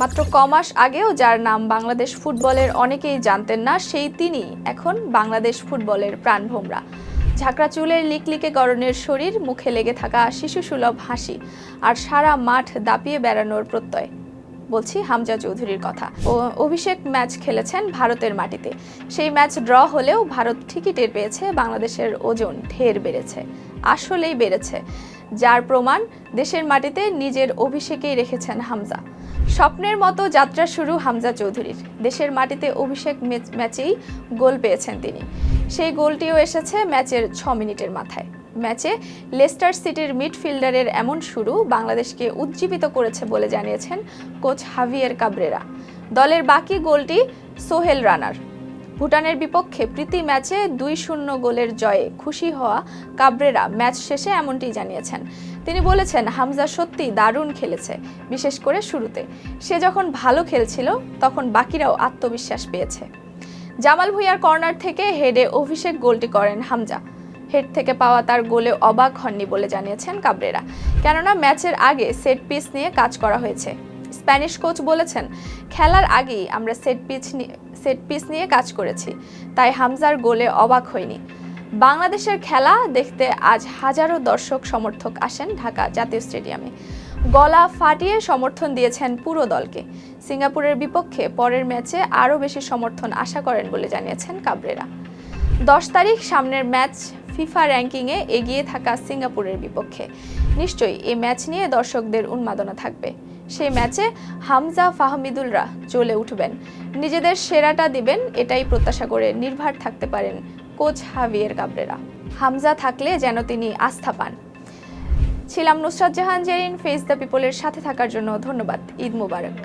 মাত্র কমাস আগেও যার নাম বাংলাদেশ ফুটবলের অনেকেই জানতেন না, সেই তিনি এখন বাংলাদেশ ফুটবলের প্রাণভোমরা ঝাঁকড়া চুলের লিকলিকে গরনের শরীর, মুখে লেগে থাকা শিশুসুলভ হাসি আর সারা মাঠ দাপিয়ে বেড়ানোর প্রত্যয়, বলছি হামজা চৌধুরীর কথা। ও অভিষেক ম্যাচ খেলেছেন ভারতের মাটিতে। সেই ম্যাচ ড্র হলেও ভারত ঠিকই টের পেয়েছে, বাংলাদেশের ওজন ঢের বেড়েছে। আসলেই বেড়েছে, যার প্রমাণ দেশের মাটিতে নিজের অভিষেকেই রেখেছেন হামজা। স্বপ্নের মতো যাত্রা শুরু হামজা চৌধুরীর। দেশের মাটিতে অভিষেক ম্যাচেই গোল পেয়েছেন তিনি। সেই গোলটিও এসেছে ম্যাচের ছ মিনিটের মাথায়। ম্যাচে লেস্টার সিটির মিডফিল্ডারের এমন শুরু বাংলাদেশকে উজ্জীবিত করেছে বলে জানিয়েছেন কোচ হাভিয়ের কাবরেরা। দলের বাকি গোলটি সোহেল রানার। ভুটানের বিপক্ষে প্রীতি ম্যাচে দুই শূন্য গোলের জয়ে খুশি হওয়া কাবরেরা ম্যাচ শেষে এমনটি জানিয়েছেন। তিনি বলেছেন, হামজা সত্যি দারুণ খেলেছে, বিশেষ করে শুরুতে। সে যখন ভালো খেলছিল, তখন বাকিরাও আত্মবিশ্বাস পেয়েছে। জামাল ভুঁইয়ার কর্নার থেকে হেডে অভিষেক গোলটি করেন হামজা। হেড থেকে পাওয়া তার গোলে অবাক হননি বলে জানিয়েছেন কাবরেরা। কেননা, ম্যাচের আগে সেট পিস নিয়ে কাজ করা হয়েছে। স্প্যানিশ কোচ বলেছেন, খেলার আগেই আমরা সেট পিচ সেট পিস নিয়ে কাজ করেছি, তাই হামজার গোলে অবাক হয়নি বাংলাদেশের খেলা দেখতে আজ হাজারো দর্শক সমর্থক আসেন ঢাকা জাতীয় স্টেডিয়ামে। গলা ফাটিয়ে সমর্থন দিয়েছেন পুরো দলকে। সিঙ্গাপুরের বিপক্ষে পরের ম্যাচে আরও বেশি সমর্থন আশা করেন বলে জানিয়েছেন কাবরেরা। দশ তারিখ সামনের ম্যাচ ফিফা র্যাঙ্কিংয়ে এগিয়ে থাকা সিঙ্গাপুরের বিপক্ষে। নিশ্চয়ই এই ম্যাচ নিয়ে দর্শকদের উন্মাদনা থাকবে। সেই ম্যাচে হামজা ফাহমিদুলরা চলে উঠবেন। নিজেদের সেরাটা দিবেন, এটাই প্রত্যাশা করে নির্ভার থাকতে পারেন কোচ হাভিয়ের কাবরেরা। হামজা থাকলে যেন তিনি আস্থা পান। ছিলাম নুসরাত জাহান, জেরিন ফেস দ্য পিপলের সাথে থাকার জন্য ধন্যবাদ, ঈদ মুবারক।